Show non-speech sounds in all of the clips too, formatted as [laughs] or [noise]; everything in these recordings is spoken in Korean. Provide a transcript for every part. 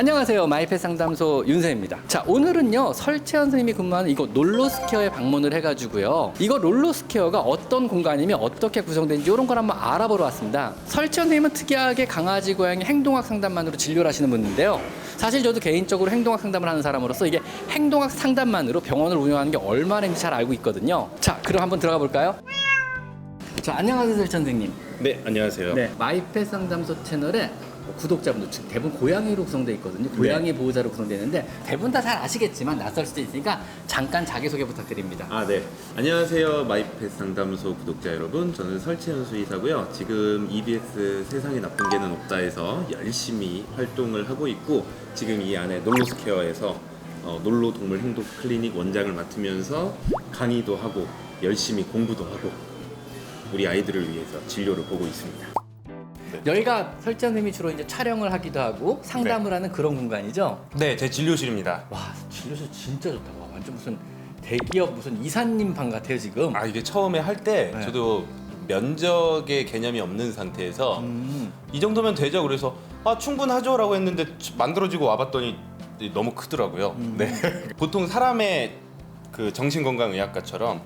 안녕하세요. 마이펫 상담소 윤세입니다. 자, 오늘은요, 설채연 선생님이 근무하는 이거 롤러스퀘어에 방문을 해 가지고요. 이거 롤러스퀘어가 어떤 공간이며 어떻게 구성되는지 이런 걸 한번 알아보러 왔습니다. 설채연 선생님은 특이하게 강아지, 고양이 행동학 상담만으로 진료를 하시는 분인데요. 사실 저도 개인적으로 행동학 상담을 하는 사람으로서 이게 행동학 상담만으로 병원을 운영하는 게 얼마나 잘 알고 있거든요. 자, 그럼 한번 들어가 볼까요? 자, 안녕하세요, 설채연 선생님. 네, 안녕하세요. 네, 마이펫 상담소 채널에 뭐 구독자분들 중 대부분 고양이로 구성되어 있거든요. 고양이 보호자로 구성되어 있는데 대부분 다 잘 아시겠지만 낯설 수도 있으니까 잠깐 자기소개 부탁드립니다. 아, 네. 안녕하세요. 마이펫 상담소 구독자 여러분. 저는 설채연 수의사고요. 지금 EBS 세상에 나쁜 개는 없다에서 열심히 활동을 하고 있고 지금 이 안에 놀로스케어에서 어, 놀로 동물 행동 클리닉 원장을 맡으면서 강의도 하고 열심히 공부도 하고 우리 아이들을 위해서 진료를 보고 있습니다. 여기가 설정 님이 주로 이제 촬영을 하기도 하고 상담을 네. 하는 그런 공간이죠. 네, 제 진료실입니다. 와, 진료실 진짜 좋다. 와, 완전 무슨 대기업 무슨 이사님 방 같아요 지금. 아 이게 처음에 할 때 네. 저도 면적의 개념이 없는 상태에서 음, 이 정도면 되죠 그래서 아 충분하죠라고 했는데 만들어지고 와봤더니 너무 크더라고요 음. 네 [laughs] 보통 사람의 그 정신건강의학과처럼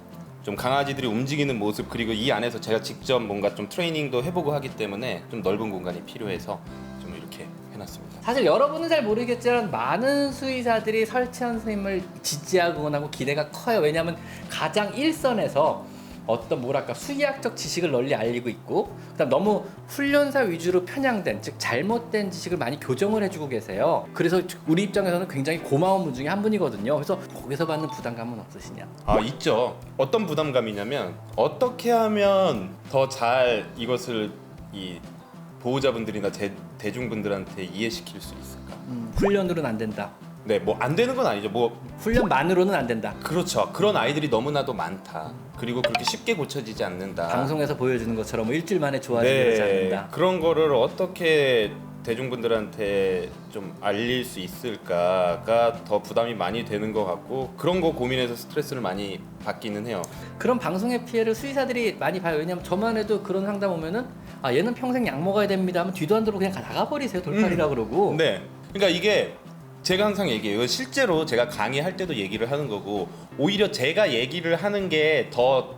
좀 강아지들이 움직이는 모습 그리고 이 안에서 제가 직접 뭔가 좀 트레이닝도 해보고 하기 때문에 좀 넓은 공간이 필요해서 좀 이렇게 해놨습니다 사실 여러분은 잘 모르겠지만 많은 수의사들이 설치현 선생님을 지지하고 하고 기대가 커요. 왜냐하면 가장 일선에서 어떤 뭐랄까 수의학적 지식을 널리 알리고 있고 그다음 너무 훈련사 위주로 편향된 즉 잘못된 지식을 많이 교정을 해주고 계세요. 그래서 우리 입장에서는 굉장히 고마운 분 중에 한 분이거든요. 그래서 거기서 받는 부담감은 없으시냐? 아 있죠. 어떤 부담감이냐면 어떻게 하면 더 잘 이것을 이 보호자분들이나 대, 대중분들한테 이해시킬 수 있을까? 음, 훈련으로는 안 된다. 네, 뭐 안 되는 건 아니죠. 뭐 훈련만으로는 안 된다. 그렇죠. 그런 아이들이 너무나도 많다. 그리고 그렇게 쉽게 고쳐지지 않는다. 방송에서 보여주는 것처럼 뭐 일주일 만에 좋아지지 않는다. 그런 거를 어떻게 대중분들한테 좀 알릴 수 있을까가 더 부담이 많이 되는 것 같고 그런 거 고민해서 스트레스를 많이 받기는 해요. 그런 방송의 피해를 수의사들이 많이 봐요. 왜냐면 저만 해도 그런 상담 오면은 아 얘는 평생 약 먹어야 됩니다 하면 뒤도 안 들고 그냥 나가버리세요 돌팔이라 그러고 네. 그러니까 이게 제가 항상 얘기해요. 실제로 제가 강의할 때도 얘기를 하는 거고 오히려 제가 얘기를 하는 게 더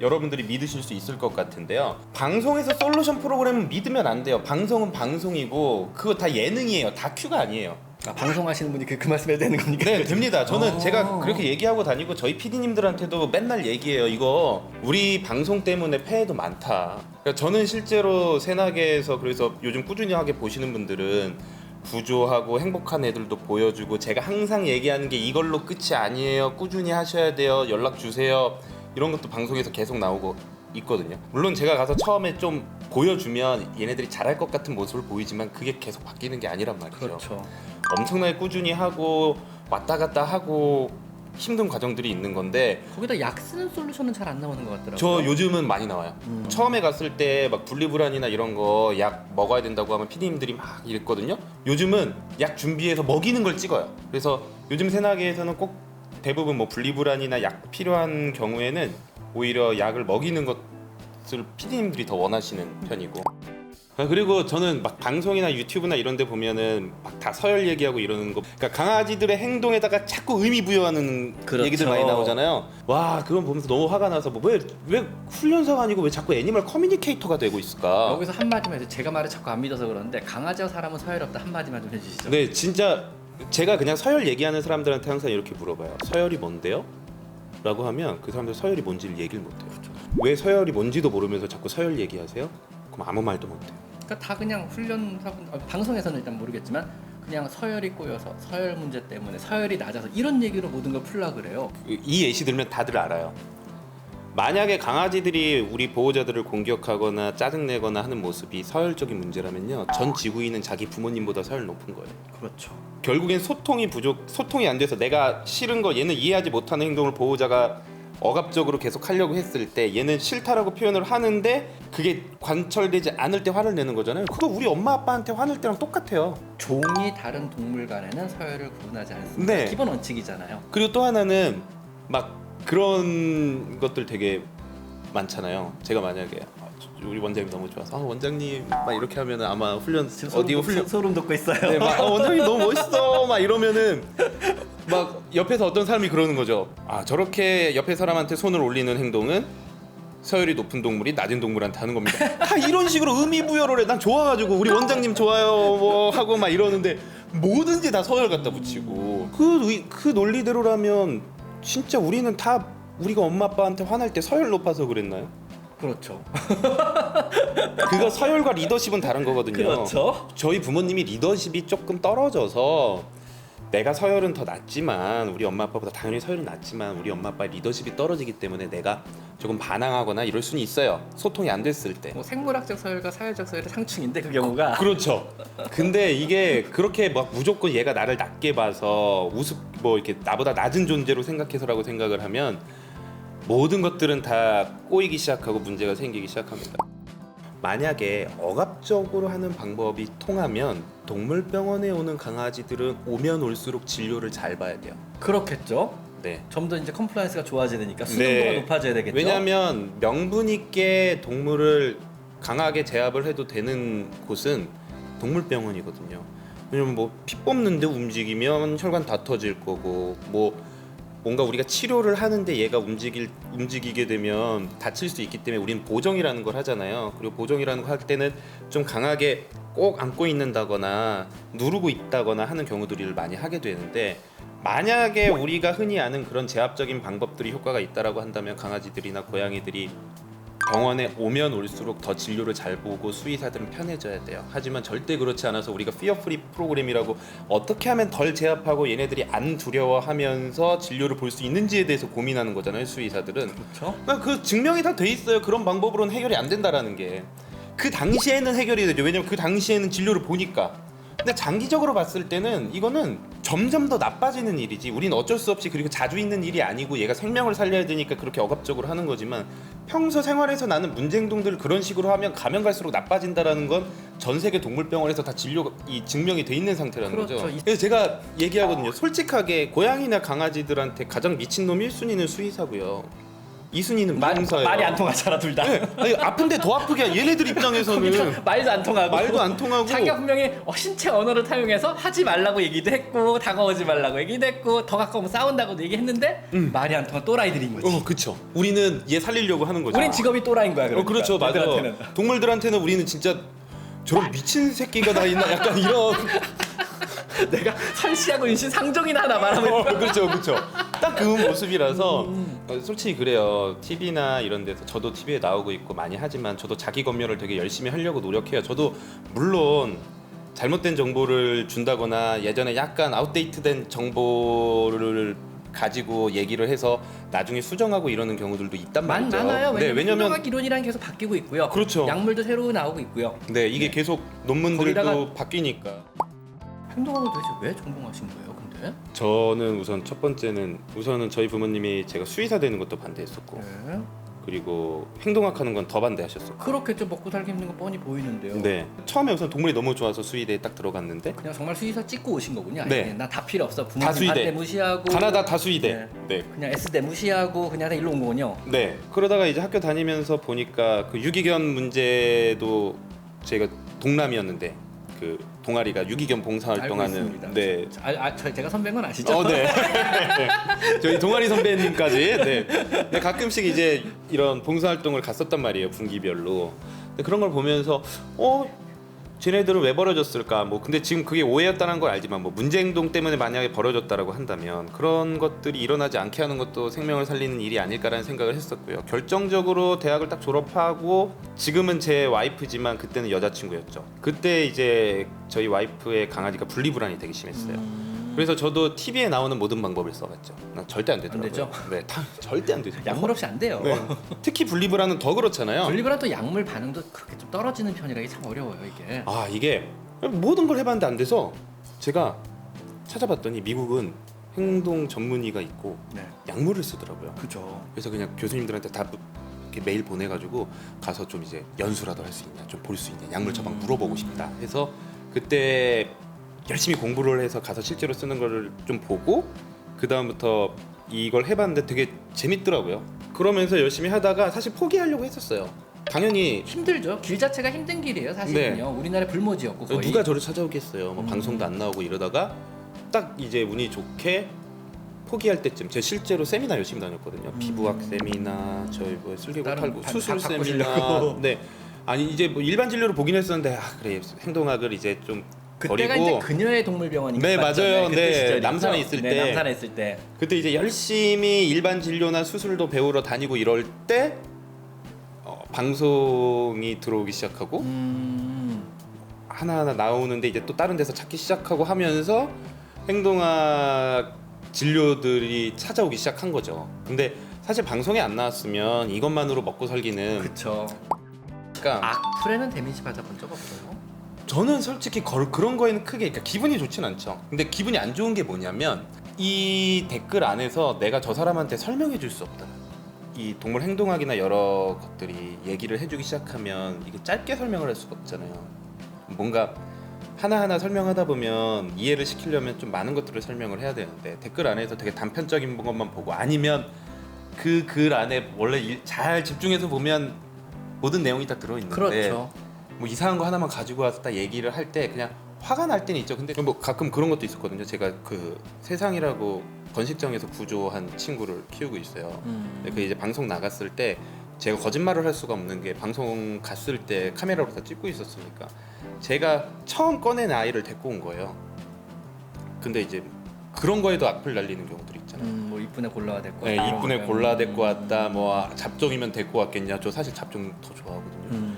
여러분들이 믿으실 수 있을 것 같은데요. 방송에서 솔루션 프로그램은 믿으면 안 돼요. 방송은 방송이고 그거 다 예능이에요. 다큐가 아니에요. 아, 방송하시는 분이 그, 그 말씀해야 되는 겁니까? 네, 됩니다. 저는 어. 제가 그렇게 얘기하고 다니고 저희 PD님들한테도 맨날 얘기해요. 이거 우리 방송 때문에 폐해도 많다. 그러니까 저는 실제로 새나게에서 그래서 요즘 꾸준히 하게 보시는 분들은 부조하고 행복한 애들도 보여주고 제가 항상 얘기하는 게 이걸로 끝이 아니에요. 꾸준히 하셔야 돼요. 연락 주세요. 이런 것도 방송에서 계속 나오고 있거든요. 물론 제가 가서 처음에 좀 보여주면 얘네들이 잘할 것 같은 모습을 보이지만 그게 계속 바뀌는 게 아니란 말이죠. 그렇죠. 엄청나게 꾸준히 하고 왔다 갔다 하고 힘든 과정들이 있는 건데 거기다 약 쓰는 솔루션은 잘 안 나오는 것 같더라고요. 저 요즘은 많이 나와요. 음. 처음에 갔을 때 막 분리불안이나 이런 거 약 먹어야 된다고 하면 피디님들이 막 이랬거든요. 요즘은 약 준비해서 먹이는 걸 찍어요. 그래서 요즘 새나게에서는 꼭 대부분 뭐 분리불안이나 약 필요한 경우에는 오히려 약을 먹이는 것을 피디님들이 더 원하시는 편이고. 아, 그리고 저는 막 방송이나 유튜브나 이런 데 보면은 막 다 서열 얘기하고 이러는 거 그러니까 강아지들의 행동에다가 자꾸 의미 부여하는 그렇죠. 얘기들 많이 나오잖아요 와 그건 보면서 너무 화가 나서 뭐 왜 왜 훈련사가 아니고 왜 자꾸 애니멀 커뮤니케이터가 되고 있을까 여기서 한 마디만 해서 제가 말을 자꾸 안 믿어서 그러는데 강아지와 사람은 서열이 없다 한 마디만 좀 해주시죠. 네 진짜 제가 그냥 서열 얘기하는 사람들한테 항상 이렇게 물어봐요 서열이 뭔데요? 라고 하면 그 사람들 서열이 뭔지를 얘기를 못해요 왜 서열이 뭔지도 모르면서 자꾸 서열 얘기하세요? 그럼 아무 말도 못해요 그러니까 다 그냥 훈련사분 어, 방송에서는 일단 모르겠지만 그냥 서열이 꼬여서 서열 문제 때문에 서열이 낮아서 이런 얘기로 모든 걸 풀라 그래요. 이 예시 들면 다들 알아요. 만약에 강아지들이 우리 보호자들을 공격하거나 짜증내거나 하는 모습이 서열적인 문제라면요. 전 지구인은 자기 부모님보다 서열 높은 거예요. 그렇죠. 결국엔 소통이 부족, 소통이 안 돼서 내가 싫은 거 얘는 이해하지 못하는 행동을 보호자가 억압적으로 계속 하려고 했을 때 얘는 싫다라고 표현을 하는데 그게 관철되지 않을 때 화를 내는 거잖아요. 그거 우리 엄마 아빠한테 화낼 때랑 똑같아요. 종이 다른 동물 간에는 서열을 구분하지 않습니다. 네. 기본 원칙이잖아요. 그리고 또 하나는 막 그런 것들 되게 많잖아요. 제가 만약에 우리 원장님 너무 좋아서 아, 원장님 막 이렇게 하면은 아마 훈련 어디 훈련 돋- 소름 돋고 있어요. 네, 막 어, 원장님 너무 멋있어 막 이러면은 막 옆에서 어떤 사람이 그러는 거죠. 아 저렇게 옆에 사람한테 손을 올리는 행동은 서열이 높은 동물이 낮은 동물한테 하는 겁니다. 다 이런 식으로 의미 부여를 해. 난 좋아가지고 우리 원장님 좋아요 뭐 하고 막 이러는데 뭐든지 다 서열 갖다 붙이고 그, 의- 그 논리대로라면 진짜 우리는 다 우리가 엄마 아빠한테 화날 때 서열 높아서 그랬나요? 그렇죠. [laughs] 그거 서열과 리더십은 다른 거거든요. 그렇죠. 저희 부모님이 리더십이 조금 떨어져서 내가 서열은 더 낮지만 우리 엄마 아빠보다 당연히 서열이 낮지만 우리 엄마 아빠의 리더십이 떨어지기 때문에 내가 조금 반항하거나 이럴 수는 있어요. 소통이 안 됐을 때. 뭐 생물학적 서열과 사회적 서열의 상충인데 그 경우가 그렇죠. 근데 이게 그렇게 막 무조건 얘가 나를 낮게 봐서 우습 뭐 이렇게 나보다 낮은 존재로 생각해서라고 생각을 하면 모든 것들은 다 꼬이기 시작하고 문제가 생기기 시작합니다. 만약에 억압적으로 하는 방법이 통하면 동물병원에 오는 강아지들은 오면 올수록 진료를 잘 봐야 돼요. 그렇겠죠. 네. 좀더 이제 컴플라이언스가 좋아지니까 수능도가 높아져야 되겠죠. 왜냐하면 명분 있게 동물을 강하게 제압을 해도 되는 곳은 동물병원이거든요. 왜냐면 뭐 피 뽑는데 움직이면 혈관 다 터질 거고 뭐 뭔가 우리가 치료를 하는데 얘가 움직일 움직이게 되면 다칠 수 있기 때문에 우리는 보정이라는 걸 하잖아요. 그리고 보정이라는 거할 때는 좀 강하게 꼭 안고 있는다거나 누르고 있다거나 하는 경우들을 많이 하게 되는데 만약에 우리가 흔히 아는 그런 제압적인 방법들이 효과가 있다라고 한다면 강아지들이나 고양이들이 병원에 오면 올수록 더 진료를 잘 보고 수의사들은 편해져야 돼요. 하지만 절대 그렇지 않아서 우리가 피어 프리 프로그램이라고 어떻게 하면 덜 제압하고 얘네들이 안 두려워하면서 진료를 볼 수 있는지에 대해서 고민하는 거잖아요. 수의사들은. 그렇죠. 그러니까 그 증명이 다 돼 있어요. 그런 방법으로는 해결이 안 된다라는 게. 그 당시에는 해결이 되죠. 왜냐면 그 당시에는 진료를 보니까. 근데 장기적으로 봤을 때는 이거는 점점 더 나빠지는 일이지. 우린 어쩔 수 없이 그리고 자주 있는 일이 아니고 얘가 생명을 살려야 되니까 그렇게 억압적으로 하는 거지만 평소 생활에서 나는 문제 행동들을 그런 식으로 하면 가면 갈수록 나빠진다라는 건 전 세계 동물병원에서 다 진료 이 증명이 돼 있는 상태라는 그렇죠. 거죠. 이- 그래서 제가 얘기하거든요. 솔직하게 고양이나 강아지들한테 가장 미친 놈 1순위는 수의사고요. 2순위는 말. 말이 안 통하잖아 둘 다. 네, 아니, 아픈데 더 아프게 하- 얘네들 입장에서는 말도 안 통하고 말도 안 통하고 자기가 분명히 어, 신체 언어를 사용해서 하지 말라고 얘기도 했고 다가오지 말라고 얘기도 했고 더 가까우면 싸운다고도 얘기했는데 말이 안 통한 또라이들인 거지. 어 그쵸 우리는 얘 살리려고 하는 거죠 우린 직업이 또라이인 거야. 어 그러니까. 그렇죠 맞아 얘들한테는. 동물들한테는 우리는 진짜 저런 미친 새끼가 다 있나 약간 이런 [laughs] 내가 설치하고 인신 상종이나 하나 말하면 어, 그렇죠 그렇죠 딱 그 모습이라서 어, 솔직히 그래요 TV나 이런 데서 저도 TV에 나오고 있고 많이 하지만 저도 자기 검열을 되게 열심히 하려고 노력해요 저도 물론 잘못된 정보를 준다거나 예전에 약간 아웃데이트된 정보를 가지고 얘기를 해서 나중에 수정하고 이러는 경우들도 있단 많, 말이죠. 많아요. 네, 왜냐면 왜냐면 이론이란 계속 바뀌고 있고요. 그렇죠. 약물도 새로 나오고 있고요. 네 이게 계속 논문들도 거기다가- 바뀌니까. 행동학을 도대체 왜 전공하신 거예요? 근데? 저는 우선 첫 번째는 우선은 저희 부모님이 제가 수의사 되는 것도 반대했었고 네. 그리고 행동학 하는 건 더 반대하셨었고. 그렇겠죠. 먹고 살기 힘든 거 뻔히 보이는데요. 네 처음에 우선 동물이 너무 좋아서 수의대에 딱 들어갔는데 그냥 정말 수의사 찍고 오신 거군요. 네. 나다 필요 없어. 다 부모님 수의대. 반대 무시하고 가나다 다 수의대. 네. 그냥 S대 무시하고 그냥 다 일로 온 거군요. 네. 그러다가 이제 학교 다니면서 보니까 그 유기견 문제도 제가 동남이었는데 그 동아리가 유기견 봉사활동하는. 네. 아, 아, 저, 제가 선배인 건 아시죠? 어, 네. [laughs] 저희 동아리 선배님까지. 네. 근데 가끔씩 이제 이런 봉사활동을 갔었단 말이에요. 분기별로. 근데 그런 걸 보면서 어 쟤네들은 왜 벌어졌을까? 뭐 근데 지금 그게 오해였다는 걸 알지만 뭐 문제 행동 때문에 만약에 벌어졌다라고 한다면 그런 것들이 일어나지 않게 하는 것도 생명을 살리는 일이 아닐까라는 생각을 했었고요. 결정적으로 대학을 딱 졸업하고 지금은 제 와이프지만 그때는 여자친구였죠. 그때 이제 저희 와이프의 강아지가 분리불안이 되게 심했어요. 음, 그래서 저도 TV에 나오는 모든 방법을 써봤죠. 난 절대 안 되더라고요. 안 되죠? 네, 다, [laughs] 절대 안 되죠. 약물 없이 안 돼요. 네. 특히 분리불안은 더 그렇잖아요. 분리브라 또 약물 반응도 그렇게 좀 떨어지는 편이라 이게 참 어려워요 이게. 아 이게 모든 걸 해봤는데 안 돼서 제가 찾아봤더니 미국은 행동 전문의가 있고 네. 약물을 쓰더라고요. 그죠. 그래서 그냥 교수님들한테 다 이렇게 메일 보내가지고 가서 좀 이제 연수라도 할 수 있냐, 좀 볼 수 있냐, 약물 처방 물어보고 싶다 해서 그때 열심히 공부를 해서 가서 실제로 쓰는 거를 좀 보고 그 다음부터 이걸 해봤는데 되게 재밌더라고요. 그러면서 열심히 하다가 사실 포기하려고 했었어요. 당연히 힘들죠. 길 자체가 힘든 길이에요, 사실은요. 우리나라 불모지였고 거의. 네. 누가 저를 찾아오겠어요. 뭐 음. 방송도 안 나오고 이러다가 딱 이제 운이 좋게 포기할 때쯤 제가 실제로 세미나 열심히 다녔거든요. 피부학 세미나, 저희 뭐 음. 다른 탈구 바- 수술 바- 세미나. 바꾸시려고. 네. 아니 이제 뭐 일반 진료로 보긴 했었는데 아 그래 행동학을 이제 좀 그때가 버리고 이제 그녀의 동물병원인가 네? 맞아요. 네, 시절이죠? 남산에 있을 네, 때. 남산에 있을 때. 그때 이제 열심히 일반 진료나 수술도 배우러 다니고 이럴 때 어, 방송이 들어오기 시작하고 음. 하나하나 나오는데 이제 또 다른 데서 찾기 시작하고 하면서 행동학 진료들이 찾아오기 시작한 거죠. 근데 사실 방송에 안 나왔으면 이것만으로 먹고 살기는 그쵸. 그러니까 악플에는 데미지 받아본 적 없어요. 저는 솔직히 걸- 그런 거에는 크게 그러니까 기분이 좋진 않죠. 근데 기분이 안 좋은 게 뭐냐면 이 댓글 안에서 내가 저 사람한테 설명해 줄 수 없다. 이 동물 행동학이나 여러 것들이 얘기를 해주기 시작하면 이게 짧게 설명을 할 수가 없잖아요. 뭔가 하나하나 설명하다 보면 이해를 시키려면 좀 많은 것들을 설명을 해야 되는데 댓글 안에서 되게 단편적인 것만 보고 아니면 그 글 안에 원래 일- 잘 집중해서 보면 모든 내용이 다 들어있는데 그렇죠. 뭐 이상한 거 하나만 가지고 와서 딱 얘기를 할 때 그냥 화가 날 때는 있죠. 근데 뭐 가끔 그런 것도 있었거든요. 제가 그 세상이라고 번식장에서 구조한 친구를 키우고 있어요. 음. 근데 그 이제 방송 나갔을 때 제가 거짓말을 할 수가 없는 게 방송 갔을 때 카메라로 다 찍고 있었으니까 제가 처음 꺼낸 아이를 데리고 온 거예요. 근데 이제 그런 거에도 악플 날리는 경우들이 있잖아요. 음, 뭐 이쁜애 골라야 될거 네, 이쁜애 골라 데리고 왔다. 뭐 아, 잡종이면 데리고 왔겠냐. 저 사실 잡종 더 좋아하거든요. 음.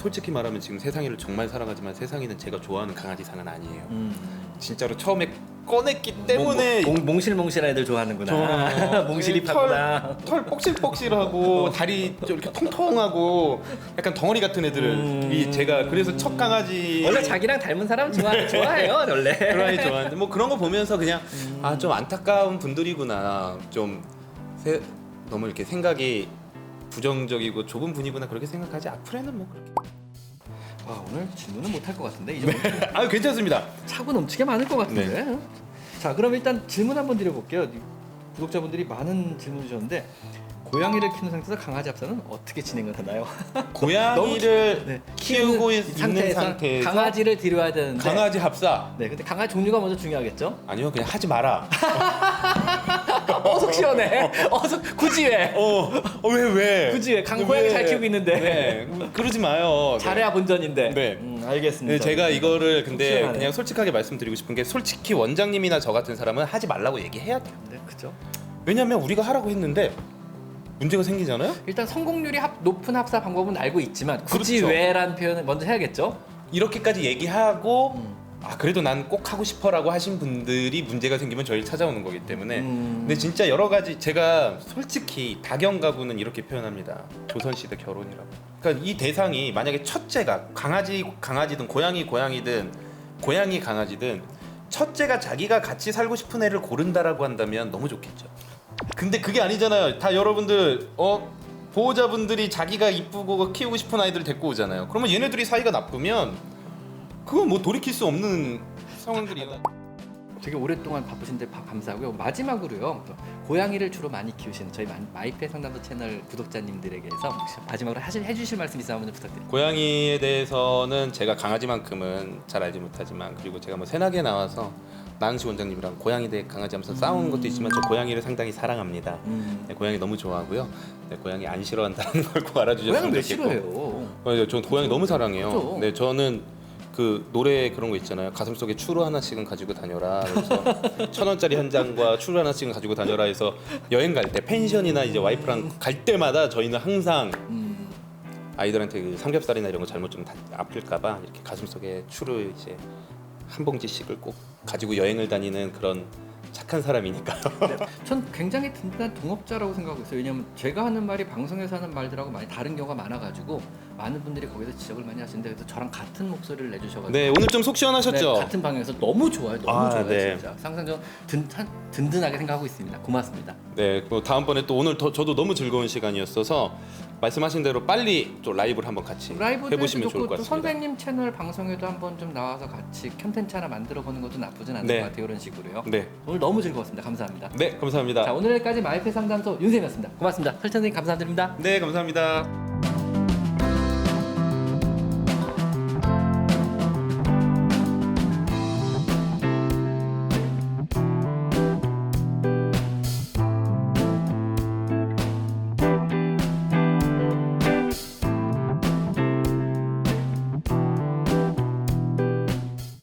솔직히 말하면 지금 세상이를 정말 사랑하지만 세상이는 제가 좋아하는 강아지상은 아니에요. 음. 진짜로 처음에 꺼냈기 때문에 몽, 몽 실몽실한 애들 좋아하는구나. [laughs] 몽실이 파구나. 털 뻑실뻑실하고 다리 좀 이렇게 통통하고 약간 덩어리 같은 애들을 음. 이 제가 그래서 첫 강아지 원래 자기랑 닮은 사람 좋아 좋아해요 원래. [laughs] 그런 아이 좋아하는데 뭐 그런 거 보면서 그냥 음. 아좀 안타까운 분들이구나 좀 세, 너무 이렇게 생각이 부정적이고 좁은 분이구나 그렇게 생각하지 악플에는 뭐 그렇게 와 오늘 질문은 못 할 것 같은데 이 정도 [laughs] 아 괜찮습니다 차고 넘치게 많을 것 같은데. 네. 자 그럼 일단 질문 한번 드려볼게요. 구독자분들이 많은 질문 주셨는데 고양이를 키우는 상태에서 강아지 합사는 어떻게 진행을 하나요? [laughs] 고양이를 네. 키우고 있- 있는 상태에서 강아지를 데려와야 되는데 강아지 합사 네 근데 강아지 종류가 먼저 중요하겠죠? 아니요 그냥 하지 마라 [laughs] [laughs] 어속 시원해. [laughs] 어속 굳이 왜? 어왜 왜? 굳이 왜? 강고양이 잘 키우고 있는데. 네 그러지 마요 잘해야 본전인데. 네. 음, 알겠습니다. 네, 제가 이거를 근데 시원하네. 그냥 솔직하게 말씀드리고 싶은 게 솔직히 원장님이나 저 같은 사람은 하지 말라고 얘기해야 돼요. 네, 그죠. 왜냐면 우리가 하라고 했는데 문제가 생기잖아요. 일단 성공률이 합, 높은 합사 방법은 알고 있지만 굳이 그렇죠. 왜라는 표현을 먼저 해야겠죠. 이렇게까지 얘기하고 음. 아 그래도 난 꼭 하고 싶어라고 하신 분들이 문제가 생기면 저희 찾아오는 거기 때문에. 음. 근데 진짜 여러 가지 제가 솔직히 다경 가구는 이렇게 표현합니다. 조선시대 결혼이라고. 그러니까 이 대상이 만약에 첫째가 강아지 강아지든 고양이 고양이든 고양이 강아지든 첫째가 자기가 같이 살고 싶은 애를 고른다라고 한다면 너무 좋겠죠. 근데 그게 아니잖아요. 다 여러분들 어? 보호자분들이 자기가 이쁘고 키우고 싶은 아이들 데리고 오잖아요. 그러면 얘네들이 사이가 나쁘면 그건 뭐 돌이킬 수 없는 상황들이야 되게 오랫동안 바쁘신데 바- 감사하고요. 마지막으로요. 또 고양이를 주로 많이 키우시는 저희 마- 마이페 상담소 채널 구독자님들에게서 마지막으로 하실 해주실 말씀 있으면 한번 부탁드립니다. 고양이에 대해서는 제가 강아지만큼은 잘 알지 못하지만 그리고 제가 뭐 새나게 나와서 나은시 원장님이랑 고양이 대 강아지 하면서 싸우는 것도 있지만 저 고양이를 상당히 사랑합니다. 음. 네, 고양이 너무 좋아하고요. 네, 고양이 안 싫어한다는 [laughs] 걸 꼭 알아주셨으면 고양이 왜 좋겠고. 싫어해요? 어, 전 고양이 너무 사랑해요. 그죠? 네, 저는 그 노래 그런 거 있잖아요. 가슴 속에 추루 하나씩은 가지고 다녀라. 그래서 [laughs] 천 원짜리 한 장과 추루 하나씩은 가지고 다녀라 해서 여행 갈 때 펜션이나 이제 와이프랑 갈 때마다 저희는 항상 음. 아이들한테 그 삼겹살이나 이런 거 잘못 좀 다- 아플까봐 이렇게 가슴 속에 추루 이제 한 봉지씩을 꼭 가지고 여행을 다니는 그런 착한 사람이니까요. [laughs] 전 굉장히 든든한 동업자라고 생각하고 있어요. 왜냐하면 제가 하는 말이 방송에서 하는 말들하고 많이 다른 경우가 많아가지고 많은 분들이 거기서 지적을 많이 하시는데 그래도 저랑 같은 목소리를 내주셔가지고 네, 오늘 좀 속 시원하셨죠? 네, 같은 방에서 너무 좋아요. 너무 아, 좋아요, 네. 진짜. 항상 저 든, 한- 든든하게 생각하고 있습니다. 고맙습니다. 네, 뭐 다음번에 또 오늘 더, 저도 너무 즐거운 시간이었어서 말씀하신 대로 빨리 또 라이브를 한번 같이 라이브도 해보시면 좋고 좋을 것 또 같습니다. 선배님 채널 방송에도 한번 좀 나와서 같이 컨텐츠 하나 만들어 보는 것도 나쁘진 않을 네. 것 같아요. 이런 식으로요. 네, 오늘 너무 즐거웠습니다. 감사합니다. 네, 감사합니다. 자 오늘 까지 마이페 상담소 윤쌤이었습니다. 고맙습니다. 설천 선생님 감사드립니다. 네, 감사합니다.